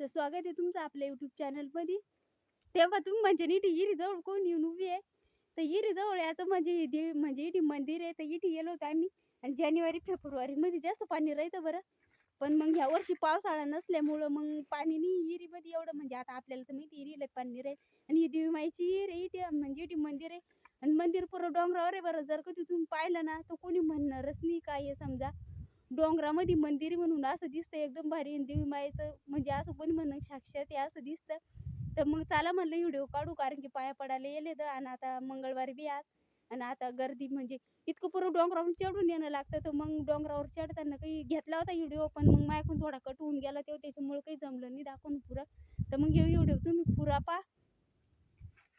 तर स्वागत आहे तुमचं आपल्या युट्यूब चॅनलमध्ये तेव्हा तुम्ही म्हणजे नीट हिरीजवळ कोण येऊन उभी आहे? तर हिरीजवळ याचं म्हणजे देवी म्हणजे इथे मंदिर आहे तर इथे गेलो होतो आम्ही. आणि जानेवारी फेब्रुवारीमध्ये जास्त पाणी राहतं बरं. पण मग ह्या वर्षी पावसाळा नसल्यामुळं मग पाणी नाही हिरीमध्ये एवढं. म्हणजे आता आपल्याला तर माहिती हिरीला पाणी राहील. आणि ही देवी माईची हिर इटी इथे म्हणजे इटी मंदिर आहे. आणि मंदिर पुरं डोंगरावर आहे बरं. जर कधी तुम्ही पाहिलं ना तर कोणी म्हणणारच नाही काय आहे समजा. डोंगरामध्ये मंदिर म्हणून असं दिसतं एकदम भारी देवी मायेचं म्हणजे असं पण म्हणून साक्षात आहे असं दिसतं. तर मग चला म्हणलं व्हिडिओ काढू कारण की पाया पडायला येले तर आणि आता मंगळवारी बी आज. आणि आता गर्दी म्हणजे इतकं पुरं डोंगरावरून चढून येणं लागतं तर मग डोंगरावर चढताना काही घेतला होता व्हिडिओ पण मग मायकून थोडा कट होऊन गेला तेव्हा त्याच्यामुळे काही जमलं नाही दाखवून पुरा. तर मग हे व्हिडिओ तुम्ही पुरा पा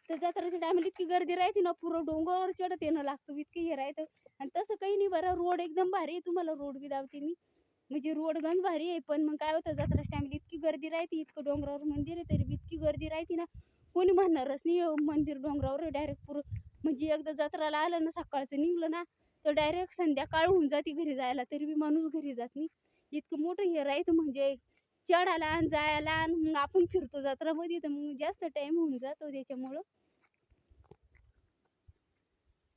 तर जत्राच्या टायमाला इतकी गर्दी राहते ना पुरं डोंगर चढत येणं लागतं इतकी हे राहतं आणि तसं काही नाही बरं रोड एकदम भारी आहे तुम्हाला रोड बी दावते मी. म्हणजे रोड गंज भारी आहे पण मग काय होतं जत्राच्या टायमाला इतकी गर्दी राहते इतकं डोंगरावर मंदिर आहे तरी बी इतकी गर्दी राहते ना. कोणी म्हणणारच नाही मंदिर डोंगरावर डायरेक्ट पुरं. म्हणजे एकदा जत्राला आलं ना सकाळचं निघलं ना तर डायरेक्ट संध्याकाळ होऊन जाते घरी जायला तरी बी माणूस घरी जात नाही. इतकं मोठं हे राहतं म्हणजे चढायला आणि जायला आणि मग आपण फिरतो जत्रामध्ये तर मग जास्त टाइम होऊन जातो त्याच्यामुळं.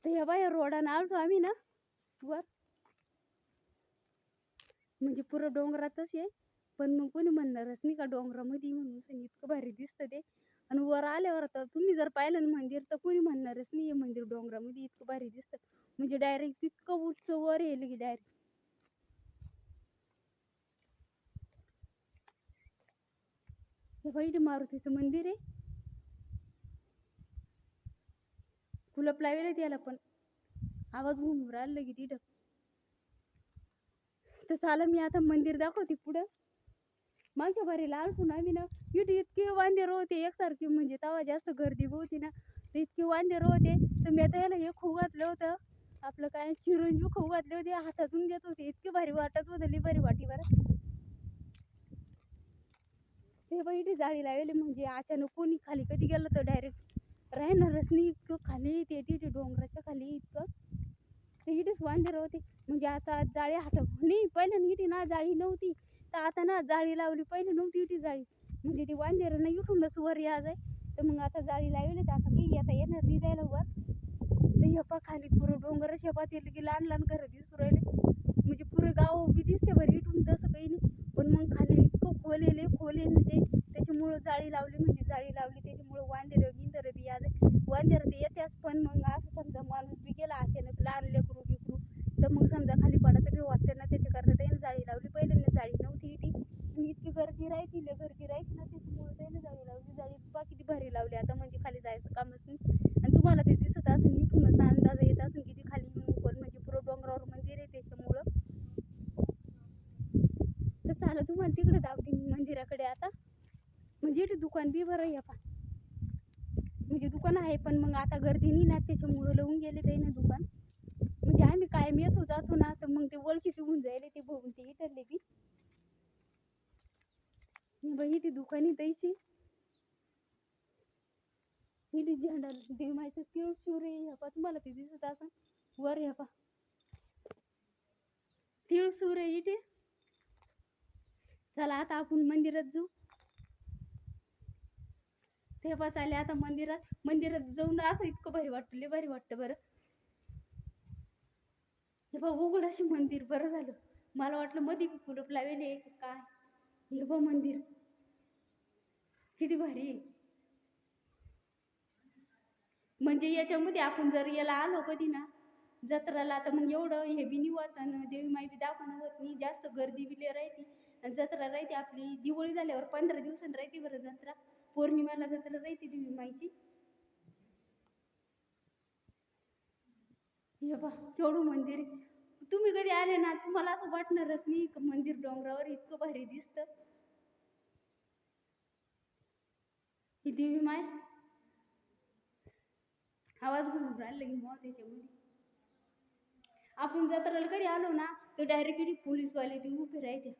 तर हे बाय रोडानं आलतो आम्ही ना वर. म्हणजे पुरं डोंगरातच आहे पण मग कोणी म्हणणारच नाही का डोंगरामध्ये म्हणून इतकं भारी दिसतं ते. आणि वर आल्यावर आता तुम्ही जर पाहिलं ना मंदिर तर कोणी म्हणणारच नाही हे मंदिर डोंगरामध्ये इतकं भारी दिसतं. म्हणजे डायरेक्ट इतकं उच्च वर येईल की डायरेक्ट हे बाई मारुतीचं मंदिर आहे. कुलप लावेल त्याला पण. आवाज घुमून राहिला की तिथं तर चाला मी आता मंदिर दाखवते पुढं. मागच्या बारीला आलतो ना आम्ही ना इथे इतके वांदेर होते एकसारखे म्हणजे तवा जास्त गर्दी बी होती ना. तर इतके वांदेर होते तर मी आता याला हे खाऊ घातलं होतं. आपलं काय चिरंजीव खाऊ घातले होते हातातून घेत होते इतके भारी वाटत होतं लई भारी वाटी बरं. ते बाई जाळी लावले म्हणजे अचानक कोणी खाली कधी गेलं तर डायरेक्ट राहणारच नाही इतकं खाली ते तिथे डोंगराच्या खाली इतकं. ते इथेच वांदर होते म्हणजे आता जाळी हाता नाही पहिल्या इथे ना जाळी नव्हती. तर आता ना जाळी लावली पहिले नव्हती इथे जाळी. म्हणजे ती वांदेर ना उठूनच वर या जाय. तर मग आता जाळी लावली तर आता काही आता येणार नाही जायला वर. तर हेपा खाली पुरं डोंगर शेपा ते की लहान लहान घरं दिसू राहिले. म्हणजे पुरं गाव बी दिसते बरं इथून तसं काही नाही. पण मग खाली इतकं खोलेले खोले ते. त्याच्यामुळं जाळी लावली म्हणजे जाळी लावली. त्याच्यामुळं वांदेर गिंदर बी याद वांदेर ते येत्याच पण मग असं समजा माणूस बी गेला अचानक लहान लेकरू बिकरू तर मग समजा खाली पडायचं बी वाटतं ना त्याच्याकरता त्याने जाळी लावली. पहिल्यांदा जाळी नव्हती इथे आणि इतकी गर्दी राहायची लय गर्दी राहायची ना त्याच्यामुळं त्याने जाळी लावली. जाळी बा किती भारी लावली आता म्हणजे खाली जायचं कामच नाही आणि तुम्हाला ते दिसत असेल इथूनच अंदाज येत असेल किती खाली पण म्हणजे पुरं डोंगरावर मंदिर आहे त्याच्यामुळं तर तिकडे धावते मी मंदिराकडे आता. म्हणजे इथे दुकान बी बरं या पा म्हणजे दुकान आहे पण मग आता गर्दी नाही ना त्याच्यामुळं लावून गेले ते ना दुकान. म्हणजे आम्ही कायम येतो जातो ना तर मग ते ओळखीचे होऊन जायले ते बघून ते इतरले बी. बाई ती दुकानी द्यायची इथे झेंडा देवायचं तिळ शिवरे ह्या तुम्हाला ते दिसत असं वर ह्या पा. तिळ सुरे इथे चला आता आपण मंदिरात जाऊ. तेव्हा चालले आता मंदिरात. मंदिरात जाऊन असं इतकं भारी वाटतं भारी वाटतं बरं. हे बा उघड असे मंदिर बरं झालं. मला वाटलं मध्ये बी लावेल काय हे बा मंदिर. किती भारी आहे. म्हणजे याच्यामध्ये आपण जर याला आलो कधी ना जत्राला तर मग एवढं हे बी निवत देवी माई बी दाखवणं होत नाही. जास्त गर्दी बी राहते. जत्रा राहते आपली दिवाळी झाल्यावर पंधरा दिवसांनी राहते बरं जत्रा. पौर्णिमाला जत्रा राहते देवी माईची. हे बा केवढं मंदिर तुम्ही कधी आले ना तुम्हाला असं वाटणारच नाही मंदिर डोंगरावर इतकं भारी दिसतं. ही देवी माय. आवाज घुमून राहिला की मग त्याच्यामध्ये. आपण जत्राला कधी आलो ना तर डायरेक्ट पोलीसवाले ते उभे राहते.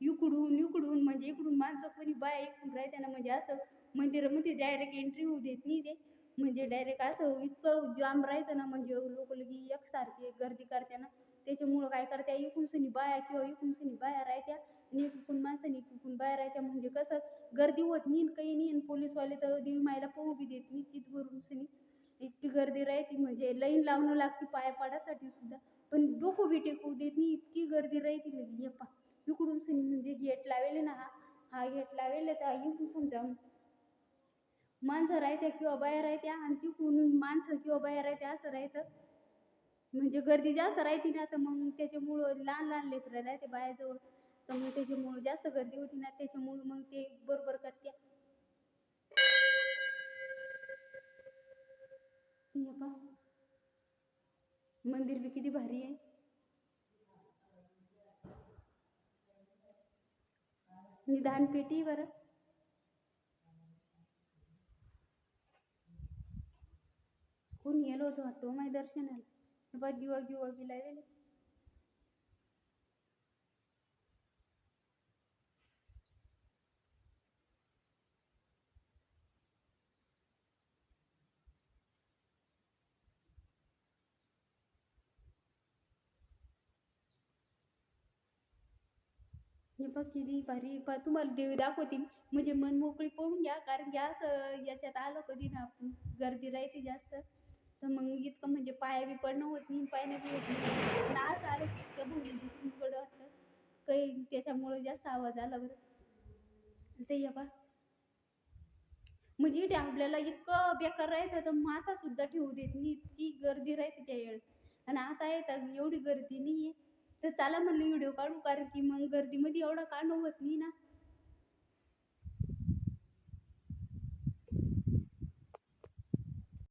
इकडून इकडून म्हणजे इकडून माणसं कोणी बाया इकडून राहते ना म्हणजे असं मंदिरामध्ये डायरेक्ट एंट्री होऊ देत नाही ते. म्हणजे डायरेक्ट असं इतकं जाम राहतं ना म्हणजे लोक लगी एकसारखे गर्दी करते ना त्याच्यामुळं काय करत्या इकडून सनी बाया किंवा इकडून सनी बाया राहत्या आणि इकून माणसाने इकडून बाया राहत्या. म्हणजे कसं गर्दी होत नाही काही नाही आणि पोलीसवाले तर देवी मायला पोहू बी देत नाही चित भरून सनी. इतकी गर्दी राहते म्हणजे लाईन लावणं लागते पाया पाडासाठी सुद्धा. पण डोकं बी टेकू देत नाही इतकी गर्दी राहते लगी यप्पा इकडून सनी म्हणजे गेट लावेले ना हा घेतला गेट लावेले तर इकडून समजा माणसं राहत्या किंवा बाया राहत्या आणि तिकडून माणसं किंवा बाया राहत्या असं राहतं. म्हणजे गर्दी जास्त राहते ना तर मग त्याच्यामुळं लहान लहान लेकरं राहते बायाजवळ. तर मग त्याच्यामुळं जास्त गर्दी होती ना त्याच्यामुळं मग ते बरोबर करते हे पहा. मंदिर बी किती भारी आहे. निदान पेटी बरं कोण गेलो होतो? वाटतो माय दर्शनाला. हे बघ दिवा गिवा बी लावलेले हे बघ किती भारी. पा तुम्हाला देवी दाखवते म्हणजे मन मोकळी पाहून घ्या. कारण की असं याच्यात आलं कधी ना आपण. गर्दी राहते जास्त. तर मग इतकं म्हणजे पाया बी पडणं होत नाही पाय बी होत नाही. असं आलं की इतकं म्हणजे दिसून वाटतं. काही त्याच्यामुळे जास्त आवाज आला बरं. ते या बा. म्हणजे इथे आपल्याला इतकं बेकार राहायचं तर माथा सुद्धा ठेवू देत नाही. इतकी गर्दी राहते त्या वेळेस. आणि आता येतात एवढी गर्दी नाही आहे तर चला म्हणलं व्हिडिओ काढू कारण की मग गर्दीमध्ये एवढा काढणं होत नाही ना.